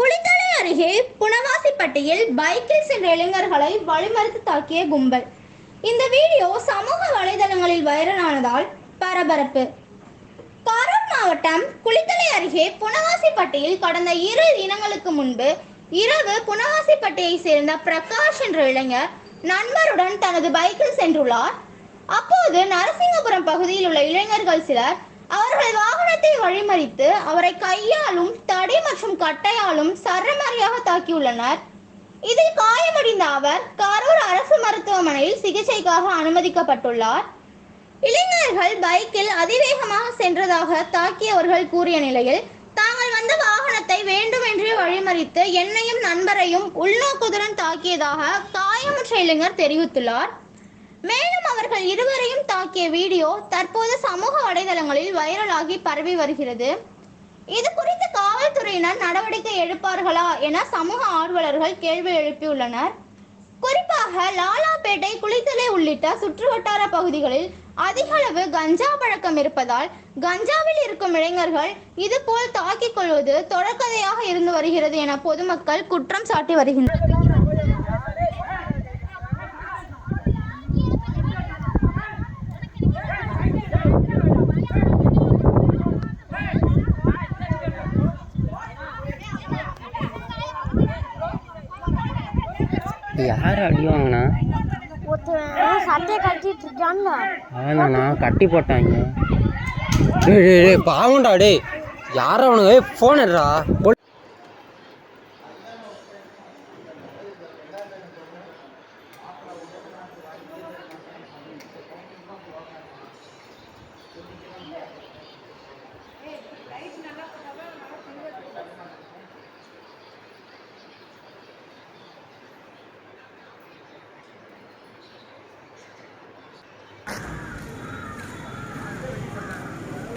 குளித்தலை அருகே புனவாசிப்பட்டியில் பைக்கில் சென்ற இளைஞர்களை வழிமறித்து தாக்கிய கும்பல். இந்த வீடியோ சமூக வலைதளங்களில் வைரலானதால் பரபரப்பு. கரூர் மாவட்டம் குளித்தலை அருகே புனவாசிப்பட்டியில் கடந்த இரு தினங்களுக்கு முன்பு இரவு புனவாசிப்பட்டியை சேர்ந்த பிரகாஷ் என்ற இளைஞர் நண்பருடன் தனது பைக்கில் சென்றுள்ளார். அப்போது நரசிங்கபுரம் பகுதியில் உள்ள இளைஞர்கள் சிலர் அவர்கள் வாகனத்தை வழிமறித்து அவரை கையாலும் தடி மற்றும் கட்டையாலும் சரமாரியாக தாக்கியுள்ளனர். இதில் காயமடைந்த அவர் கரூர் அரசு மருத்துவமனையில் சிகிச்சைக்காக அனுமதிக்கப்பட்டுள்ளார். இளைஞர்கள் பைக்கில் அதிவேகமாக சென்றதாக தாக்கியவர்கள் கூறிய நிலையில் தாங்கள் வந்த வாகனத்தை வேண்டுமென்றே வழிமறித்து என்னையும் நண்பரையும் உள்நோக்குதுடன் தாக்கியதாக காயமுற்ற இளைஞர் தெரிவித்துள்ளார். மேலும் அவர்கள் இருவரையும் தாக்கிய வீடியோ தற்போது சமூக வலைதளங்களில் வைரலாகி பரவி வருகிறது. இது குறித்து காவல்துறையினர் நடவடிக்கை எடுப்பார்களா என சமூக ஆர்வலர்கள் கேள்வி எழுப்பியுள்ளனர். குறிப்பாக லாலாப்பேட்டை குளித்தலை உள்ளிட்ட சுற்றுவட்டார பகுதிகளில் அதிக அளவு கஞ்சா பழக்கம் இருப்பதால் கஞ்சாவில் இருக்கும் இளைஞர்கள் இதுபோல் தாக்கிக் கொள்வது தொடர்கதையாக இருந்து வருகிறது என பொதுமக்கள் குற்றம் சாட்டி வருகின்றனர். யார் அடி வாங்கினா? அவனா கட்டி போட்டாங்க. பாவம்டா டேய். யார் அவனுங்க? ஏய் ஃபோன் எடுறா.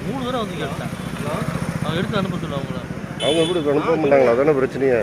மூணு தடவை வந்து கேட்டேன். அவன் எடுத்து அனுப்ப சொல்லுவாங்களா அவங்கள அவங்க எப்படி அனுப்ப மாட்டாங்களா? அதான பிரச்சனையே.